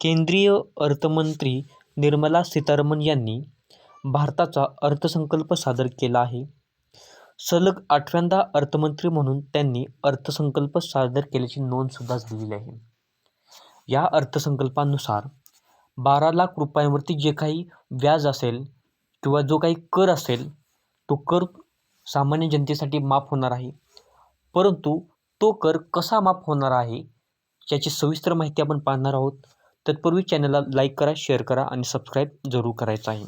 केंद्रीय अर्थमंत्री निर्मला सीतारामन यांनी भारताचा अर्थसंकल्प सादर केला आहे. सलग आठव्यांदा अर्थमंत्री म्हणून त्यांनी अर्थसंकल्प सादर केल्याची नोंदसुद्धा झालेली आहे. या अर्थसंकल्पानुसार बारा लाख रुपयांवरती जे काही व्याज असेल किंवा जो काही कर असेल तो कर सामान्य जनतेसाठी माफ होणार आहे. परंतु तो कर कसा माफ होणार आहे याची सविस्तर माहिती आपण पाहणार आहोत. तत्पूर्वी चॅनलला लाईक करा, शेअर करा आणि सबस्क्राईब जरूर करायचं आहे.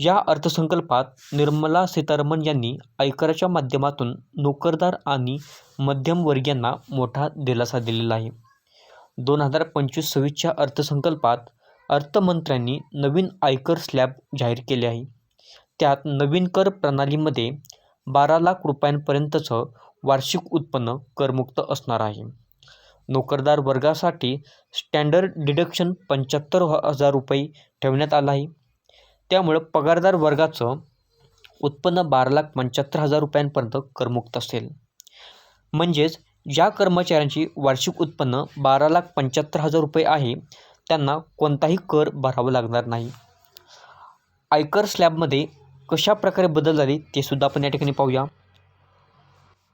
या अर्थसंकल्पात निर्मला सीतारामन यांनी आयकराच्या माध्यमातून नोकरदार आणि मध्यमवर्गीयांना मोठा दिलासा दिलेला आहे. दोन हजार पंचवीस सव्वीसच्या अर्थसंकल्पात अर्थमंत्र्यांनी नवीन आयकर स्लॅब जाहीर केले आहे. त्यात नवीन कर प्रणालीमध्ये बारा लाख रुपयांपर्यंतचं वार्षिक उत्पन्न करमुक्त असणार आहे. नोकरदार वर्गासाठी स्टँडर्ड डिडक्शन पंच्याहत्तर हजार रुपये ठेवण्यात आलं आहे. त्यामुळं पगारदार वर्गाचं उत्पन्न बारा लाख पंच्याहत्तर हजार रुपयांपर्यंत करमुक्त असेल. म्हणजेच ज्या कर्मचाऱ्यांची वार्षिक उत्पन्न बारा लाख पंच्याहत्तर हजार रुपये आहे त्यांना कोणताही कर भरावा लागणार नाही. आयकर स्लॅबमध्ये कशा प्रकारे बदल झाले ते सुद्धा आपण या ठिकाणी पाहूया.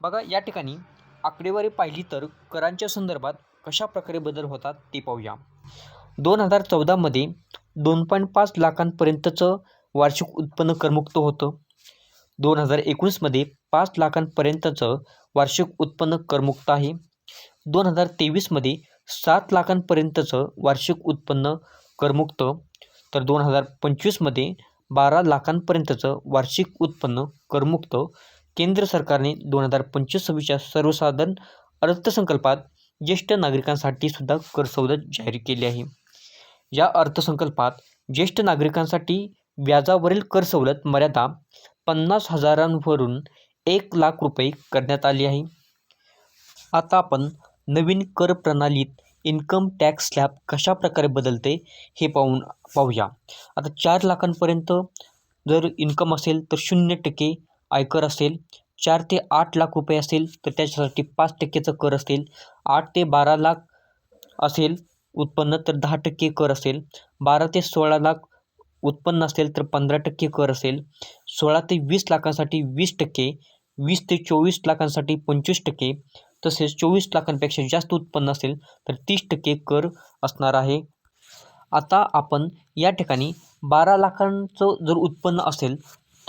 बघा या ठिकाणी आकडेवारी पाहिली तर करांच्या संदर्भात कशा प्रकारे बदल होतात ते पाहूया. दोन हजार चौदामध्ये दोन पॉईंट पाच लाखांपर्यंतचं वार्षिक उत्पन्न करमुक्त होतं. दोन हजार एकोणीसमध्ये पाच लाखांपर्यंतचं वार्षिक उत्पन्न करमुक्त आहे. दोन हजार तेवीसमध्ये सात लाखांपर्यंतचं वार्षिक उत्पन्न करमुक्त तर दोन हजार पंचवीसमध्ये बारा लाखांपर्यंतचं वार्षिक उत्पन्न करमुक्त केंद्र सरकारने दोन हजार पंचवीस सव्वीसच्या सर्वसाधारण अर्थसंकल्पात ज्येष्ठ नागरिकांसाठी सुद्धा कर सवलत जाहीर केली आहे. या अर्थसंकल्पात ज्येष्ठ नागरिकांसाठी व्याजावरील कर सवलत मर्यादा पन्नास हजारांवरून एक लाख रुपये करण्यात आली आहे. आता आपण नवीन कर प्रणालीत इन्कम टॅक्स स्लॅब कशा प्रकारे बदलते हे पाहून पाहूया. आता चार लाखांपर्यंत जर इन्कम असेल तर शून्य टक्के आयकर असेल. चार ते आठ लाख रुपये असेल तर त्याच्यासाठी पाच टक्केचं कर असेल. आठ ते बारा लाख असेल उत्पन्न तर दहा टक्के कर असेल. बारा ते सोळा लाख उत्पन्न असेल तर पंधरा टक्के कर असेल. सोळा ते वीस लाखांसाठी वीस टक्के, वीस ते चोवीस लाखांसाठी पंचवीस टक्के तसेच चोवीस लाखांपेक्षा जास्त उत्पन्न असेल तर तीस टक्के कर असणार आहे. आता आपण या ठिकाणी बारा लाखांचं जर उत्पन्न असेल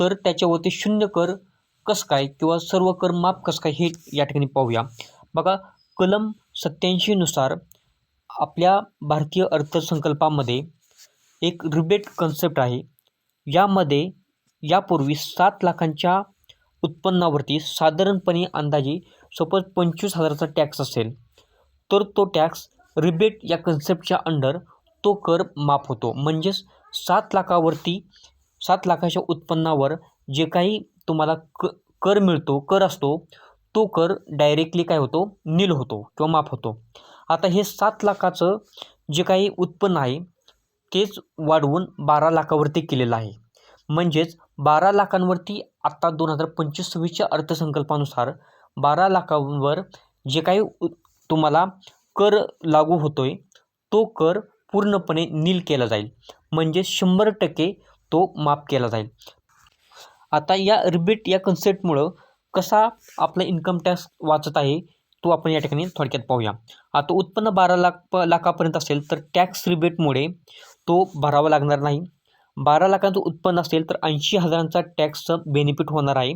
तर त्याच्यावरती शून्य कर कसं काय किंवा सर्व कर माफ कसं काय हे या ठिकाणी पाहूया. बघा कलम सत्याऐंशीनुसार आपल्या भारतीय अर्थसंकल्पामध्ये एक रिबेट कन्सेप्ट आहे. यामध्ये यापूर्वी सात लाखांच्या उत्पन्नावरती साधारणपणे अंदाजे सपोज पंचवीस हजाराचा टॅक्स असेल तर तो टॅक्स रिबेट या कन्सेप्टच्या अंडर तो कर माफ होतो. म्हणजेच सात लाखावरती सात लाखाच्या उत्पन्नावर जे काही तुम्हाला क कर मिळतो कर असतो तो कर डायरेक्टली काय होतो नील होतो किंवा माफ होतो. आता हे सात लाखाचं जे काही उत्पन्न आहे तेच वाढवून बारा लाखावरती केलेलं आहे. म्हणजेच बारा लाखांवरती आत्ता दोन हजार पंचवीस सव्वीसच्या अर्थसंकल्पानुसार बारा लाखांवर जे काही तुम्हाला कर लागू होतो आहे तो कर पूर्णपणे नील केला जाईल. म्हणजे शंभर टक्के तो माफ केला जाईल. आता या रिबेट या कन्सेप्टमुळं कसा आपला इन्कम टॅक्स वाचत आहे तो आपण या ठिकाणी थोडक्यात पाहूया. आता उत्पन्न बारा लाख प लाखापर्यंत असेल तर टॅक्स रिबेटमुळे तो भरावा लागणार नाही. बारा लाखांचं उत्पन्न असेल तर ऐंशी हजारांचा टॅक्सचं बेनिफिट होणार आहे.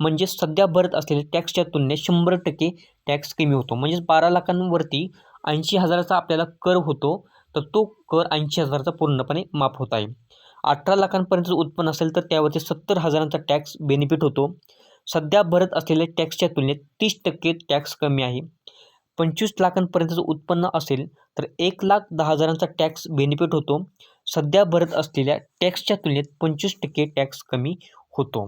म्हणजे सध्या भरत असलेल्या टॅक्सच्या तुलनेत शंभर टक्के टॅक्स कमी होतो. म्हणजेच बारा लाखांवरती ऐंशी हजाराचा आपल्याला कर होतो तर तो कर ऐंशी हजाराचा पूर्णपणे माफ होत आहे. अठरा लाखांपर्यंतचं उत्पन्न असेल तर त्यावरती सत्तर हजारांचा टॅक्स बेनिफिट होतो. सध्या भरत असलेल्या टॅक्सच्या तुलनेत तीस टक्के टॅक्स कमी आहे. पंचवीस लाखांपर्यंतचं उत्पन्न असेल तर एक लाख दहा हजारांचा टॅक्स बेनिफिट होतो. सध्या भरत असलेल्या टॅक्सच्या तुलनेत पंचवीस टक्के टॅक्स कमी होतो.